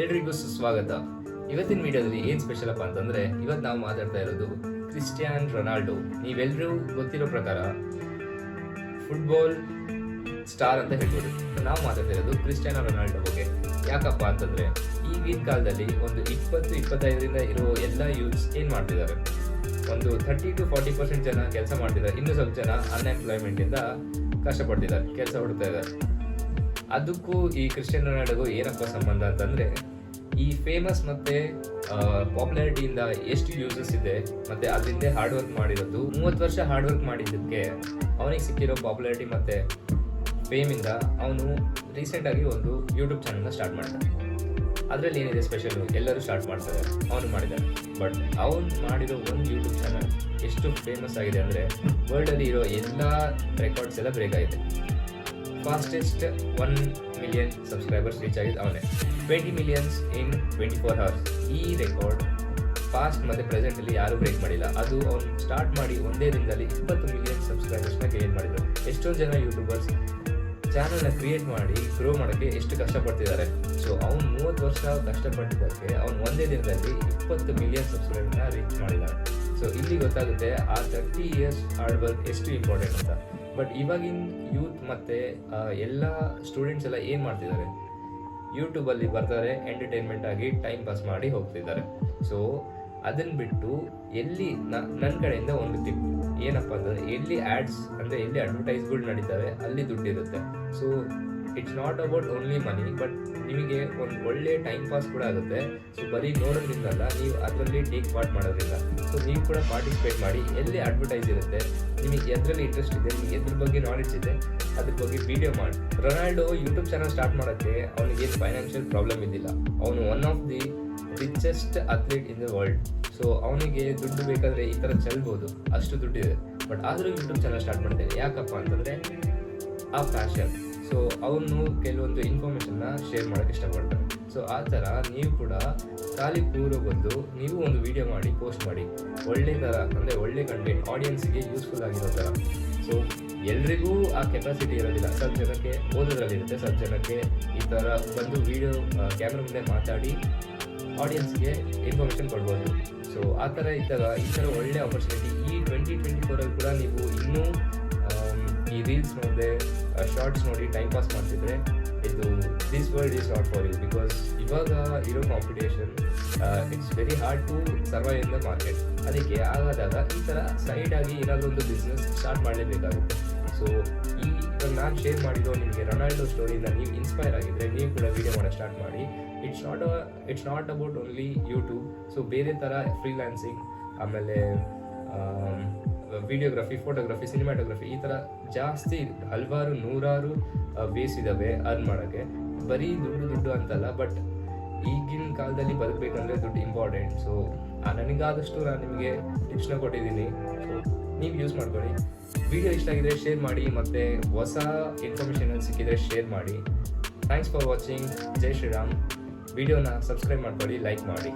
ಎಲ್ರಿಗೂ ಸುಸ್ವಾಗತ. ಇವತ್ತಿನ ವಿಡಿಯೋದಲ್ಲಿ ಏನು ಸ್ಪೆಷಲ್ ಅಪ್ಪ ಅಂತಂದ್ರೆ ಇವತ್ತು ನಾವು ಮಾತಾಡ್ತಾ ಇರೋದು ಕ್ರಿಸ್ಟಿಯಾನ್ ರೊನಾಲ್ಡೋ. ನೀವೆಲ್ಲರೂ ಗೊತ್ತಿರೋ ಪ್ರಕಾರ ಫುಟ್ಬಾಲ್ ಸ್ಟಾರ್ ಅಂತ ಹೇಳ್ಬೋದು. ನಾವು ಮಾತಾಡ್ತಾ ಇರೋದು ಕ್ರಿಸ್ಟಿಯಾನೋ ರೊನಾಲ್ಡೋ ಬಗ್ಗೆ. ಯಾಕಪ್ಪ ಅಂತಂದ್ರೆ, ಈಗಿನ ಕಾಲದಲ್ಲಿ ಒಂದು ಇಪ್ಪತ್ತು, ಇಪ್ಪತ್ತೈದರಿಂದ ಇರೋ ಎಲ್ಲ ಯೂತ್ಸ್ ಏನು ಮಾಡ್ತಿದ್ದಾರೆ? ಒಂದು ಥರ್ಟಿ ಟು ಫಾರ್ಟಿ ಪರ್ಸೆಂಟ್ ಜನ ಕೆಲಸ ಮಾಡ್ತಿದ್ದಾರೆ. ಇನ್ನು ಸ್ವಲ್ಪ ಜನ ಅನ್ಎಂಪ್ಲಾಯ್ಮೆಂಟ್ ಇಂದ ಕಷ್ಟಪಡ್ತಿದ್ದಾರೆ ಕೆಲಸ ಹುಡುಕ್ತಾ ಇದ್ದಾರೆ. ಅದಕ್ಕೂ ಈ ಕ್ರಿಶ್ಚಿಯನ್ ರೊನಾಲ್ಡೋಗೂ ಏನಪ್ಪ ಸಂಬಂಧ ಅಂತಂದರೆ, ಈ ಫೇಮಸ್ ಮತ್ತೆ ಪಾಪ್ಯುಲಾರಿಟಿಯಿಂದ ಎಷ್ಟು ಯೂಸಸ್ ಇದೆ, ಮತ್ತೆ ಅದರಿಂದ ಹಾರ್ಡ್ ವರ್ಕ್ ಮಾಡಿರೋದು, ಮೂವತ್ತು ವರ್ಷ ಹಾರ್ಡ್ ವರ್ಕ್ ಮಾಡಿದ್ದಕ್ಕೆ ಅವನಿಗೆ ಸಿಕ್ಕಿರೋ ಪಾಪ್ಯುಲಾರಿಟಿ ಮತ್ತೆ ಫೇಮಿಂದ ಅವನು ರೀಸೆಂಟಾಗಿ ಒಂದು ಯೂಟ್ಯೂಬ್ ಚಾನಲ್ನ ಸ್ಟಾರ್ಟ್ ಮಾಡ್ತಾನೆ. ಅದರಲ್ಲಿ ಏನಿದೆ ಸ್ಪೆಷಲ್ ಎಲ್ಲರೂ ಸ್ಟಾರ್ಟ್ ಮಾಡ್ತಾರೆ, ಅವನು ಮಾಡಿದ್ದಾನೆ. ಬಟ್ ಅವನು ಮಾಡಿರೋ ಒಂದು ಯೂಟ್ಯೂಬ್ ಚಾನಲ್ ಎಷ್ಟು ಫೇಮಸ್ ಆಗಿದೆ ಅಂದರೆ ವರ್ಲ್ಡಲ್ಲಿ ಇರೋ ಎಲ್ಲ ರೆಕಾರ್ಡ್ಸ್ ಎಲ್ಲ ಬ್ರೇಕ್ ಆಗಿದೆ. Fastest one million subscribers reach ಆಗಿದ್ದು ಅವನೇ twenty millions in twenty four hours ಈ ರೆಕಾರ್ಡ್ ಫಾಸ್ಟ್ ಮತ್ತು ಪ್ರೆಸೆಂಟಲ್ಲಿ ಯಾರೂ ಬ್ರೇಕ್ ಮಾಡಿಲ್ಲ. ಅದು ಅವ್ನು ಸ್ಟಾರ್ಟ್ ಮಾಡಿ ಒಂದೇ ದಿನದಲ್ಲಿ ಇಪ್ಪತ್ತು ಮಿಲಿಯನ್ ಸಬ್ಸ್ಕ್ರೈಬರ್ಸ್ನ ಗೇನ್ ಮಾಡಿದ್ರು. ಎಷ್ಟೋ ಜನ ಯೂಟ್ಯೂಬರ್ಸ್ ಚಾನಲ್ನ ಕ್ರಿಯೇಟ್ ಮಾಡಿ ಗ್ರೋ ಮಾಡೋಕ್ಕೆ ಎಷ್ಟು ಕಷ್ಟಪಡ್ತಿದ್ದಾರೆ. ಸೊ ಅವ್ನು ಮೂವತ್ತು ವರ್ಷ ಕಷ್ಟಪಟ್ಟಿದ್ದಕ್ಕೆ ಅವ್ನು ಒಂದೇ ದಿನದಲ್ಲಿ ಇಪ್ಪತ್ತು ಮಿಲಿಯನ್ ಸಬ್ಸ್ಕ್ರೈಬರ್ನ ರೀಚ್ ಮಾಡಿದ್ದಾನೆ. ಸೊ ಇಲ್ಲಿ ಗೊತ್ತಾಗುತ್ತೆ ಆ ತರ್ಟಿ ಇಯರ್ಸ್ ಹಾರ್ಡ್ ವರ್ಕ್ ಎಷ್ಟು ಇಂಪಾರ್ಟೆಂಟ್ ಅಂತ. ಬಟ್ ಇವಾಗಿನ ಯೂತ್ ಮತ್ತು ಎಲ್ಲ ಸ್ಟೂಡೆಂಟ್ಸ್ ಎಲ್ಲ ಏನು ಮಾಡ್ತಿದ್ದಾರೆ? ಯೂಟ್ಯೂಬಲ್ಲಿ ಬರ್ತಾರೆ ಎಂಟರ್ಟೈನ್ಮೆಂಟ್ ಆಗಿ ಟೈಮ್ ಪಾಸ್ ಮಾಡಿ ಹೋಗ್ತಿದ್ದಾರೆ. ಸೊ ಅದನ್ನು ಬಿಟ್ಟು ಎಲ್ಲಿ ನನ್ನ ಕಡೆಯಿಂದ ಒಂದು ಟಿಪ್ ಏನಪ್ಪ ಅಂತಂದರೆ ಎಲ್ಲಿ ಆ್ಯಡ್ಸ್ ಅಂದರೆ, ಎಲ್ಲಿ ಅಡ್ವರ್ಟೈಸ್ಗಳು ನಡೀತವೆ, ಅಲ್ಲಿ ದುಡ್ಡಿರುತ್ತೆ. So it's not about only money but ನಿಮಗೆ ಒಂದು ಒಳ್ಳೆ ಟೈಮ್ ಪಾಸ್ ಕೂಡ ಆಗುತ್ತೆ. ಸೊ ಬರೀ ನೋಡೋದ್ರಿಂದಲ್ಲ, ನೀವು ಅದರಲ್ಲಿ ಟೇಕ್ ಪಾರ್ಟ್ ಮಾಡೋದ್ರಿಂದ. ಸೊ ನೀವು ಕೂಡ ಪಾರ್ಟಿಸಿಪೇಟ್ ಮಾಡಿ, ಎಲ್ಲಿ ಅಡ್ವರ್ಟೈಸ್ ಇರುತ್ತೆ, ನಿಮಗೆ ಎದ್ರಲ್ಲಿ ಇಂಟ್ರೆಸ್ಟ್ ಇದೆ, ನಿಮಗೆ ಎದ್ರ ಬಗ್ಗೆ ನಾಲೆಡ್ಜ್ ಇದೆ, ಅದ್ರ ಬಗ್ಗೆ ವಿಡಿಯೋ ಮಾಡಿ. ರೊನಾಲ್ಡೋ ಯೂಟ್ಯೂಬ್ ಚಾನಲ್ ಸ್ಟಾರ್ಟ್ ಮಾಡೋಕ್ಕೆ ಅವನಿಗೆ ಫೈನಾನ್ಷಿಯಲ್ ಪ್ರಾಬ್ಲಮ್ ಇದ್ದಿಲ್ಲ. ಅವನು one of the richest athlete in the world so ಅವನಿಗೆ ದುಡ್ಡು ಬೇಕಾದರೆ ಈ ಥರ ಚೆಲ್ಬೋದು. ಅಷ್ಟು ದುಡ್ಡಿದೆ. ಬಟ್ ಆದರೂ ಯೂಟ್ಯೂಬ್ ಚಾನಲ್ ಸ್ಟಾರ್ಟ್ ಮಾಡ್ತೇನೆ. ಯಾಕಪ್ಪ ಅಂತಂದರೆ, ಆ ಪ್ಯಾಷನ್ ಸೊ ಅವನು ಕೆಲವೊಂದು ಇನ್ಫಾರ್ಮೇಷನ್ನ ಶೇರ್ ಮಾಡೋಕ್ಕೆ ಇಷ್ಟಪಡ್ತಾರೆ ಸೊ ಆ ಥರ ನೀವು ಕೂಡ ಖಾಲಿ ಕೂರು ಬಂದು ನೀವು ಒಂದು ವಿಡಿಯೋ ಮಾಡಿ ಪೋಸ್ಟ್ ಮಾಡಿ. ಒಳ್ಳೆ ಥರ, ಅಂದರೆ ಒಳ್ಳೆ ಕಂಟೆಂಟ್ ಆಡಿಯನ್ಸ್ಗೆ ಯೂಸ್ಫುಲ್ ಆಗಿರೋ ಥರ. ಸೊ ಎಲ್ರಿಗೂ ಆ ಕೆಪಾಸಿಟಿ ಇರೋದಿಲ್ಲ. ಸ್ವಲ್ಪ ಜನಕ್ಕೆ ಓದೋದ್ರಲ್ಲಿರುತ್ತೆ. ಸ್ವಲ್ಪ ಜನಕ್ಕೆ ಈ ಥರ ಬಂದು ವಿಡಿಯೋ ಕ್ಯಾಮ್ರಾ ಮುಂದೆ ಮಾತಾಡಿ ಆಡಿಯನ್ಸ್ಗೆ ಇನ್ಫಾರ್ಮೇಷನ್ ಕೊಡ್ಬೋದು. ಸೊ ಆ ಥರ ಇದ್ದಾಗ ಈ ಥರ ಒಳ್ಳೆ ಆಪರ್ಚುನಿಟಿ ಈ ಟ್ವೆಂಟಿ ಟ್ವೆಂಟಿ ಫೋರಲ್ಲಿ ಕೂಡ ನೀವು ಇನ್ನೂ ಈ ರೀಲ್ಸ್ ನೋಡಿದೆ ಶಾರ್ಟ್ಸ್ ನೋಡಿ ಟೈಮ್ ಪಾಸ್ ಮಾಡ್ತಿದ್ರೆ ಇದು this world is not for you because ಇವಾಗ ಇರೋ competition it's very hard to survive in the market ಅದಕ್ಕೆ ಹಾಗಾದಾಗ ಈ ಥರ ಸೈಡ್ ಆಗಿ ಏನಾದರೂ ಒಂದು ಬಿಸ್ನೆಸ್ ಸ್ಟಾರ್ಟ್ ಮಾಡಲೇಬೇಕಾಗುತ್ತೆ. ಸೊ ಈ ನಾನು ಶೇರ್ ಮಾಡಿರೋ ನಿಮಗೆ ರೊನಾಲ್ಡೋ ಸ್ಟೋರಿಯಿಂದ ನೀವು ಇನ್ಸ್ಪೈರ್ ಆಗಿದ್ರೆ ನೀವು ಕೂಡ ವಿಡಿಯೋ ಮಾಡೋ ಸ್ಟಾರ್ಟ್ ಮಾಡಿ. It's not it's not about only YouTube so ಬೇರೆ ಥರ ಫ್ರೀಲ್ಯಾನ್ಸಿಂಗ್ ಆಮೇಲೆ ವಿಡಿಯೋಗ್ರಫಿ, ಫೋಟೋಗ್ರಫಿ, ಸಿನಿಮಾಟೋಗ್ರಫಿ ಈ ಥರ ಜಾಸ್ತಿ ಹಲವಾರು, ನೂರಾರು ಬೇಸ್ ಇದ್ದಾವೆ ಅರ್ನ್ ಮಾಡೋಕ್ಕೆ. ಬರೀ ದುಡ್ಡು ದುಡ್ಡು ಅಂತಲ್ಲ ಬಟ್ ಈಗಿನ ಕಾಲದಲ್ಲಿ ಬದುಕಬೇಕಂದ್ರೆ ದುಡ್ಡು ಇಂಪಾರ್ಟೆಂಟ್ ಸೊ ನನಗಾದಷ್ಟು ನಾನು ನಿಮಗೆ ಟಿಪ್ಸ್ನ ಕೊಟ್ಟಿದ್ದೀನಿ. ನೀವು ಯೂಸ್ ಮಾಡ್ಕೊಳ್ಳಿ. ವಿಡಿಯೋ ಇಷ್ಟ ಆಗಿದ್ರೆ ಶೇರ್ ಮಾಡಿ ಮತ್ತು ಹೊಸ ಇನ್ಫಾರ್ಮೇಷನ್ ಸಿಕ್ಕಿದ್ರೆ ಶೇರ್ ಮಾಡಿ. ಥ್ಯಾಂಕ್ಸ್ ಫಾರ್ ವಾಚಿಂಗ್ ಜೈ ಶ್ರೀರಾಮ್. ವಿಡಿಯೋನ ಸಬ್ಸ್ಕ್ರೈಬ್ ಮಾಡ್ಕೊಳ್ಳಿ ಲೈಕ್ ಮಾಡಿ.